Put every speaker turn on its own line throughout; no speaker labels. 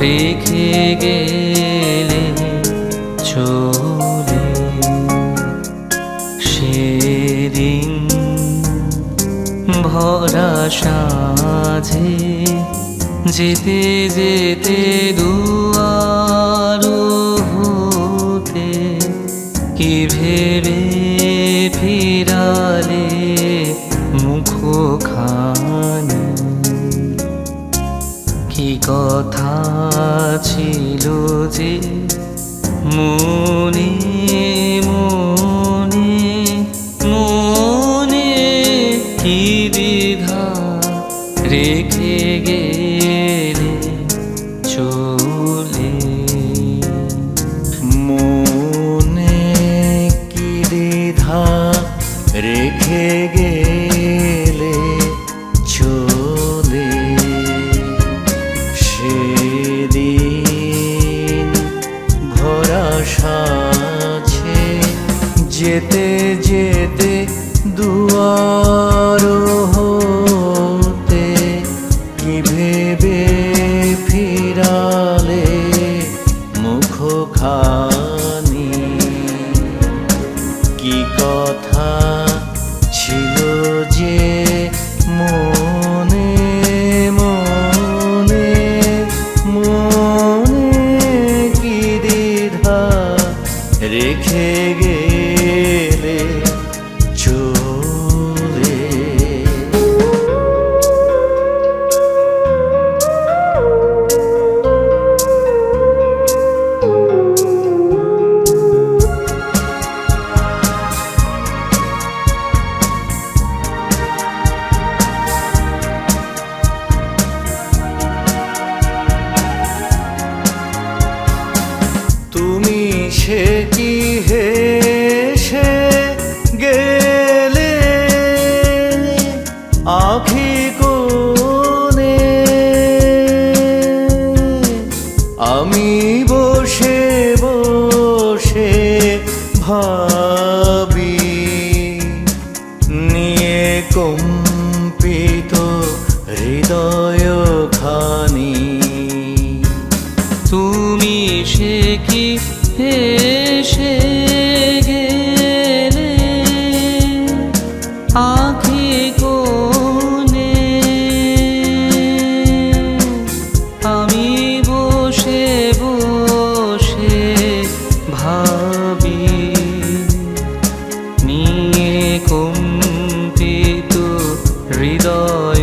রেখে গেলে চলে সেদিন ভরা সাঝে যেতে যেতে দুয়ার হতে কি ভেবে ফিরালে কথা ছিল যে মনে
যেতে যেতে দুয়ার হতে কি ভেবে ফিরালে মুখ খানি
ki এসে গেলে আখি কোণে আমি বসে বসে ভাবি নিয়ে কম্পিত হৃদয়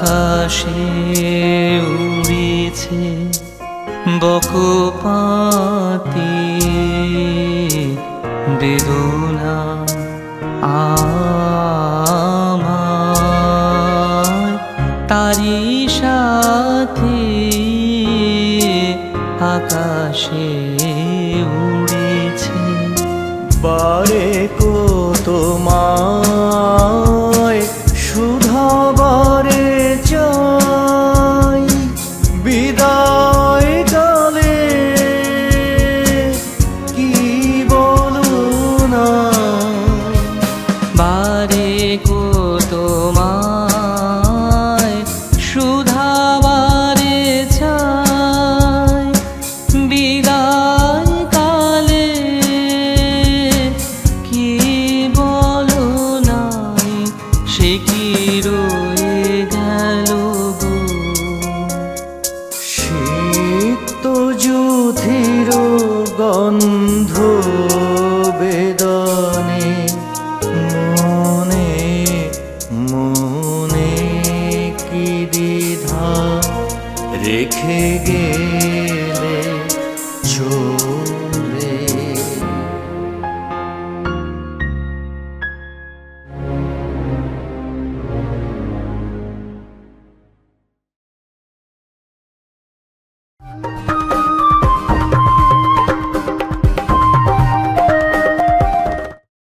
আকাশে উড়েছে বকপাতি বেদনা আমার তারি সাথে আকাশে উড়েছে।
বারে কো তোমায় সুধাবারে চাই বিদায় কালে কি বলো
নাই? সে কি রয়ে গেল গো?
শীত যুধির গন্ধ বেদনে রেখে গেলে চলে